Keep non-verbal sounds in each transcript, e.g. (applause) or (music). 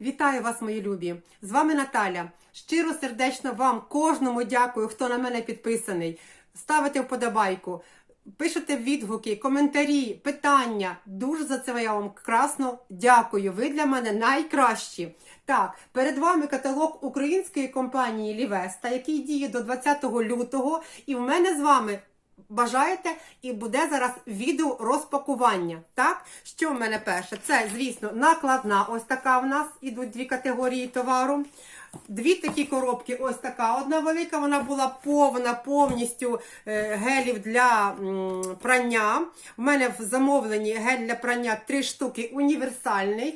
Вітаю вас, мої любі! З вами Наталя. Щиро сердечно вам, кожному дякую, хто на мене підписаний. Ставите вподобайку, пишете відгуки, коментарі, питання. Дуже за це я вам красно дякую. Ви для мене найкращі. Так, перед вами каталог української компанії Лівеста, який діє до 20 лютого. І в мене з вами бажаєте, і буде зараз відео розпакування. Так, що в мене перше? Це, звісно, накладна. Ось така в нас ідуть дві категорії товару. Дві такі коробки, ось така одна велика, вона була повна повністю е, гелів для прання. У мене в замовленні гель для прання три штуки універсальних.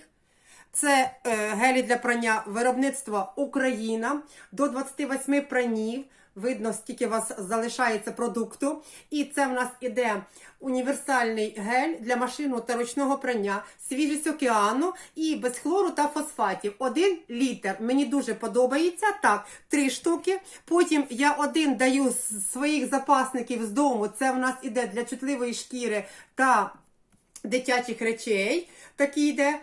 Це е, гелі для прання виробництва Україна до 28 пранів. Видно, скільки у вас залишається продукту. І це в нас іде універсальний гель для машинного та ручного прання, свіжість океану і без хлору та фосфатів. Один літр. Мені дуже подобається. Так, три штуки. Потім я один даю з своїх запасників з дому. Це в нас іде для чутливої шкіри та дитячих речей. Такий йде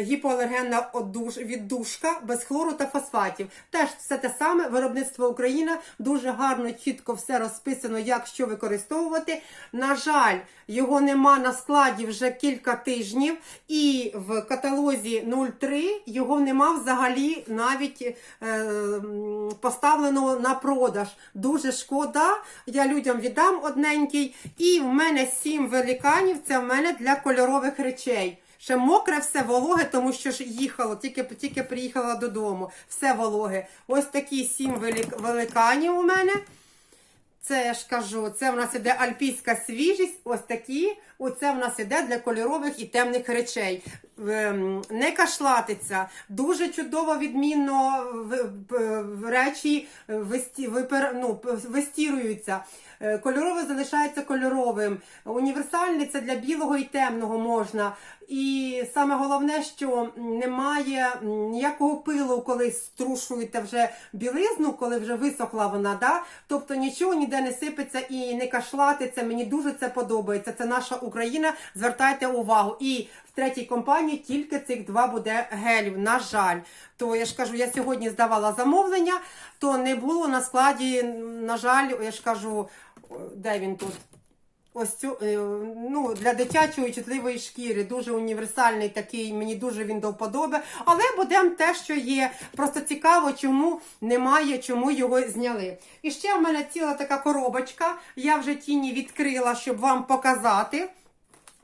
гіпоалергенна віддушка без хлору та фосфатів. Теж все те саме, виробництво Україна. Дуже гарно, чітко все розписано, як що використовувати. На жаль, його нема на складі вже кілька тижнів, і в каталозі 03 його нема взагалі навіть е, поставленого на продаж. Дуже шкода. Я людям віддам одненький. І в мене сім великанів. Це в мене для кольорових речей. Ще мокре все вологе, тому що ж їхало, тільки, тільки приїхала додому. Все вологе. Ось такі сім велик, великанів у мене. Це я ж кажу, це в нас іде альпійська свіжість, ось такі. Оце в нас іде для кольорових і темних речей. Ем, Не кашлатиться, дуже чудово, відмінно речі ну, вистіруються. Е, Кольорове залишається кольоровим. Універсальний це для білого і темного можна. І саме головне, що немає ніякого пилу, коли струшуєте вже білизну, коли вже висохла вона. Да? Тобто нічого ніде не сипеться і не кашлатиться. Мені дуже це подобається. Це наша Україна. Звертайте увагу. І в третій компанії тільки цих два буде гелів. На жаль, то я ж кажу, я сьогодні здавала замовлення, то не було на складі. На жаль, я ж кажу, де він тут? Ось цю е, ну, для дитячої чутливої шкіри. Дуже універсальний такий, мені дуже він до вподоби. Але будемо те, що є. Просто цікаво, чому немає, чому його зняли. І ще в мене ціла така коробочка. Я вже тіні відкрила, щоб вам показати.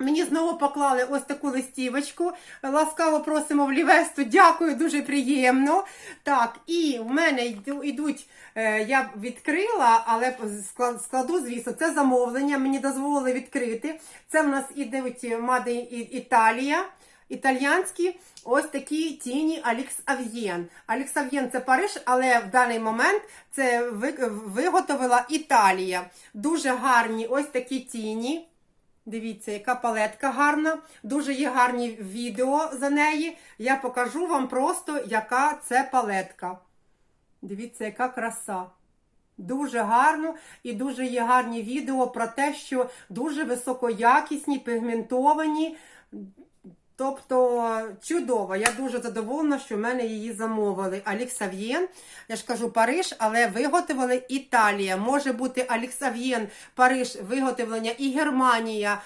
Мені знову поклали ось таку листівочку. Ласкаво просимо в Лівесту. Дякую, дуже приємно. Так, і в мене йдуть, е, я відкрила, але складу, звісно, це замовлення. Мені дозволили відкрити. Це в нас ідуть Мади Італія. Італіянські ось такі тіні Алікс Ав'єн. Алікс Ав'єн це Париж, але в даний момент це виготовила Італія. Дуже гарні ось такі тіні. Дивіться, яка палетка гарна. Дуже є гарні відео за неї. Я покажу вам просто, яка це палетка. Дивіться, яка краса. Дуже гарно і дуже є гарні відео про те, що дуже високоякісні, пігментовані. Тобто чудово, я дуже задоволена, що в мене її замовили. Аліксав'єн, я ж кажу Париж, але виготовили Італія. Може бути Аліксав'єн, Париж, виготовлення і Германія,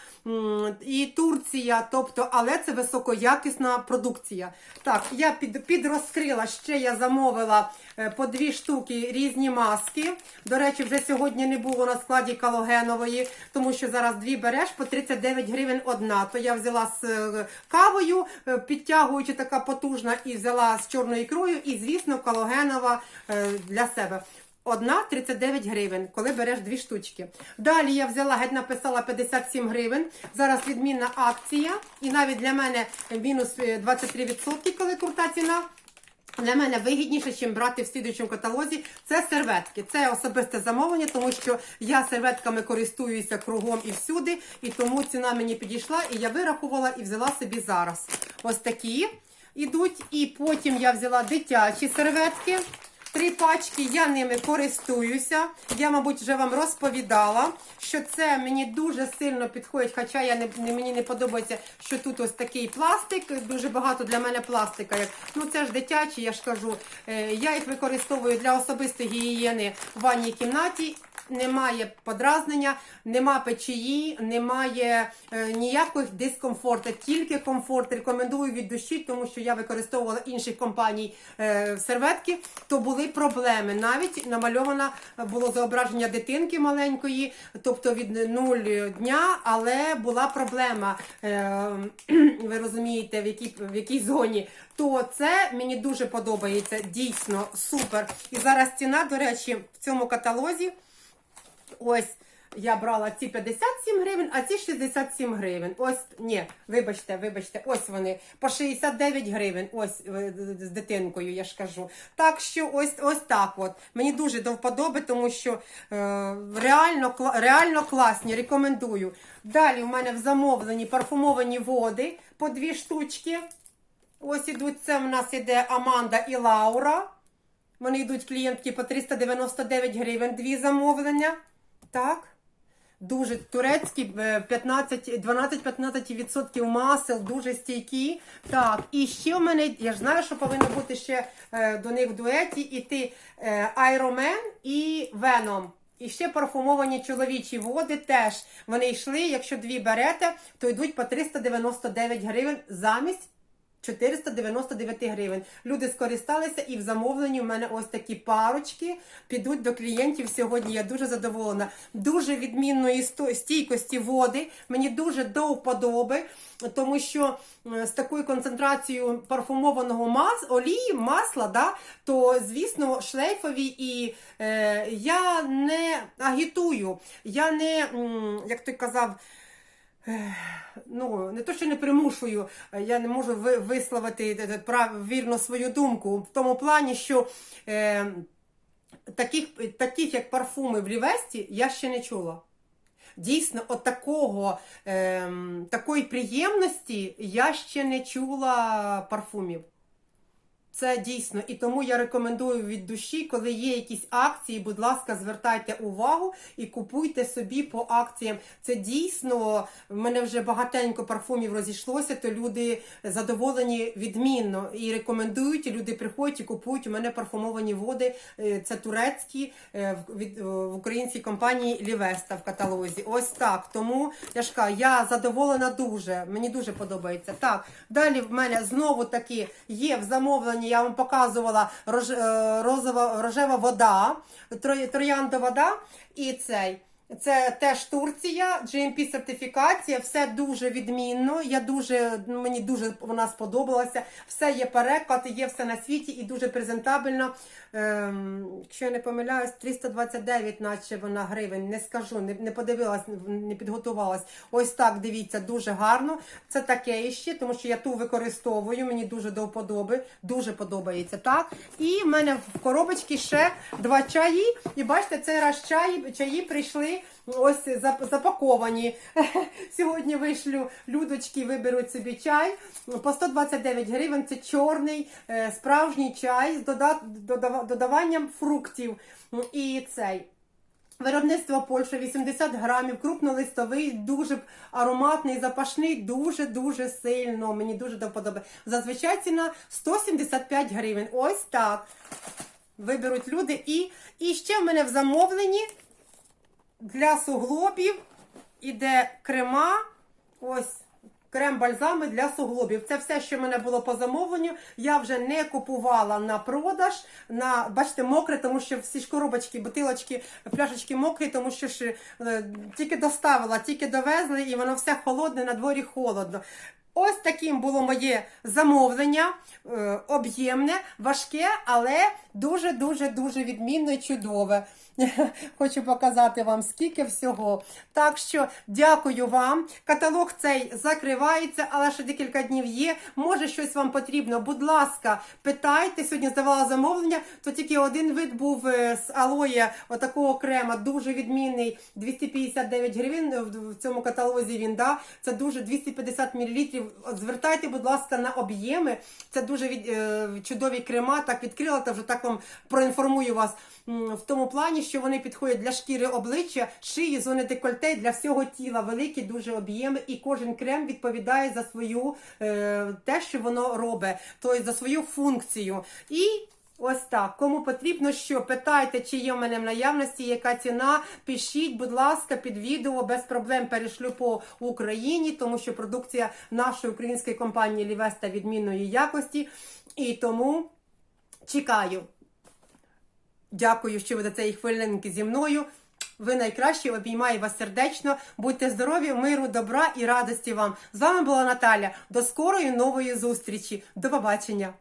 і Турція. Тобто, але це високоякісна продукція. Так, я під, підрозкрила, ще я замовила е, по дві штуки різні маски. До речі, вже сьогодні не було на складі калогенової, тому що зараз дві береш по 39 гривень одна. То я взяла з е, кавою, е, підтягуючи така потужна, і взяла з чорною ікрою, і, звісно, калогенова для себе. Одна 39 гривень, коли береш дві штучки. Далі я взяла, геть написала 57 гривень. Зараз відмінна акція. І навіть для мене мінус е, 23%, коли крута ціна. Для мене вигідніше, ніж брати в слідуючому каталозі. Це серветки. Це особисте замовлення, тому що я серветками користуюся кругом і всюди, і тому ціна мені підійшла, і я вирахувала і взяла собі зараз. Ось такі ідуть. І потім я взяла дитячі серветки. Три пачки я ними користуюся. Я, мабуть, вже вам розповідала, що це мені дуже сильно підходить, хоча я не, мені не подобається, що тут ось такий пластик. Дуже багато для мене пластика. Як, ну це ж дитячі, я ж кажу. Е, я їх використовую для особистої гігієни в ванній кімнаті. Немає подразнення, нема печії, немає е, ніяких дискомфорту, тільки комфорт. Рекомендую від душі, тому що я використовувала інших компаній е, серветки, то були проблеми. Навіть намальовано було зображення дитинки маленької, тобто від нуль дня, але була проблема. Е, ви розумієте, в якій, в якій зоні. То це мені дуже подобається, дійсно супер. І зараз ціна, до речі, в цьому каталозі. Ось я брала ці 57 гривень, а ці 67 гривень. Ось, ні, вибачте, вибачте, ось вони по 69 гривень. Ось е, з дитинкою, я ж кажу. Так що ось ось так. от. Мені дуже до вподоби, тому що е, реально, реально класні. Рекомендую. Далі в мене в замовленні парфумовані води по дві штучки. Ось ідуть, це в нас іде Аманда і Лаура. Вони йдуть клієнтки по 399 гривень, дві замовлення. Так. Дуже турецькі, е, 15, 12-15% масел, дуже стійкі. Так, і ще в мене, я ж знаю, що повинно бути ще е, до них в дуеті іти е, Iron і Venom. І ще парфумовані чоловічі води теж. Вони йшли, якщо дві берете, то йдуть по 399 гривень замість 499 гривень. Люди скористалися і в замовленні в мене ось такі парочки підуть до клієнтів сьогодні. Я дуже задоволена. Дуже відмінної стійкості води. Мені дуже до вподоби, тому що з такою концентрацією парфумованого мас, олії, масла, да, то звісно шлейфові і е, я не агітую, я не, як той казав, ну, не то, що не примушую, е, я не можу висловити е, вірно свою думку в тому плані, що е, таких, таких як парфуми в Лівесті я ще не чула. Дійсно, от такого, е, такої приємності я ще не чула парфумів. Це дійсно, і тому я рекомендую від душі, коли є якісь акції, будь ласка, звертайте увагу і купуйте собі по акціям. Це дійсно в мене вже багатенько парфумів розійшлося, то люди задоволені відмінно і рекомендують. Люди приходять і купують. У мене парфумовані води. е, Це турецькі е, від е, в українській компанії Лівеста в каталозі. Ось так. Тому я ж кажу, я задоволена дуже. Мені дуже подобається. Так, далі в мене знову таки є в замовленні. Я вам показувала рож, е, розова рожева вода, тро- трояндова вода і цей. Це теж Турція, GMP сертифікація, все дуже відмінно. Я дуже мені дуже вона сподобалася. Все є переклад, є все на світі і дуже презентабельно. Ем, якщо я не помиляюсь, 329, наче вона гривень. Не скажу, не, не подивилась, не підготувалась. Ось так дивіться, дуже гарно. Це таке іще, тому що я ту використовую. Мені дуже до вподоби, дуже подобається. Так. І в мене в коробочці ще два чаї. І бачите, цей раз чаї, чаї прийшли ось запаковані. (laughs) Сьогодні вишлю людочки, виберуть собі чай. По 129 гривень це чорний е, справжній чай з додаванням фруктів. І цей. Виробництво Польща 80 грамів, крупнолистовий, дуже ароматний, запашний, дуже-дуже сильно. Мені дуже до вподоби. Зазвичай ціна 175 гривень. Ось так. Виберуть люди. І, і ще в мене в замовленні для суглобів іде крема. Ось крем-бальзами для суглобів. Це все, що в мене було по замовленню. Я вже не купувала на продаж. На, бачите, мокре, тому що всі ж коробочки, бутилочки, пляшечки мокрі, тому що ж е, тільки доставила, тільки довезли, і воно все холодне, на дворі холодно. Ось таким було моє замовлення, е, об'ємне, важке, але дуже-дуже дуже відмінно і чудове. (laughs) Хочу показати вам скільки всього. Так що дякую вам. Каталог цей закривається, але ще декілька днів є. Може щось вам потрібно. Будь ласка, питайте. Сьогодні здавала замовлення, то тільки один вид був е, з алоє отакого крема, дуже відмінний. 259 гривень в цьому каталозі він да. Це дуже 250 мл звертайте, будь ласка, на об'єми. Це дуже від, е, чудові крема. Так відкрила, та вже так вам проінформую вас в тому плані, що вони підходять для шкіри обличчя, шиї, зони декольте, для всього тіла. Великі дуже об'єми, і кожен крем відповідає за свою е, те, що воно робить, тобто за свою функцію. І Ось так. Кому потрібно що, питайте, чи є в мене в наявності, яка ціна. Пишіть, будь ласка, під відео без проблем перешлю по Україні, тому що продукція нашої української компанії Лівеста відмінної якості. І тому чекаю. Дякую, що ви до цієї хвилинки зі мною. Ви найкращі, обіймаю вас сердечно. Будьте здорові, миру, добра і радості вам. З вами була Наталя. До скорої нової зустрічі. До побачення.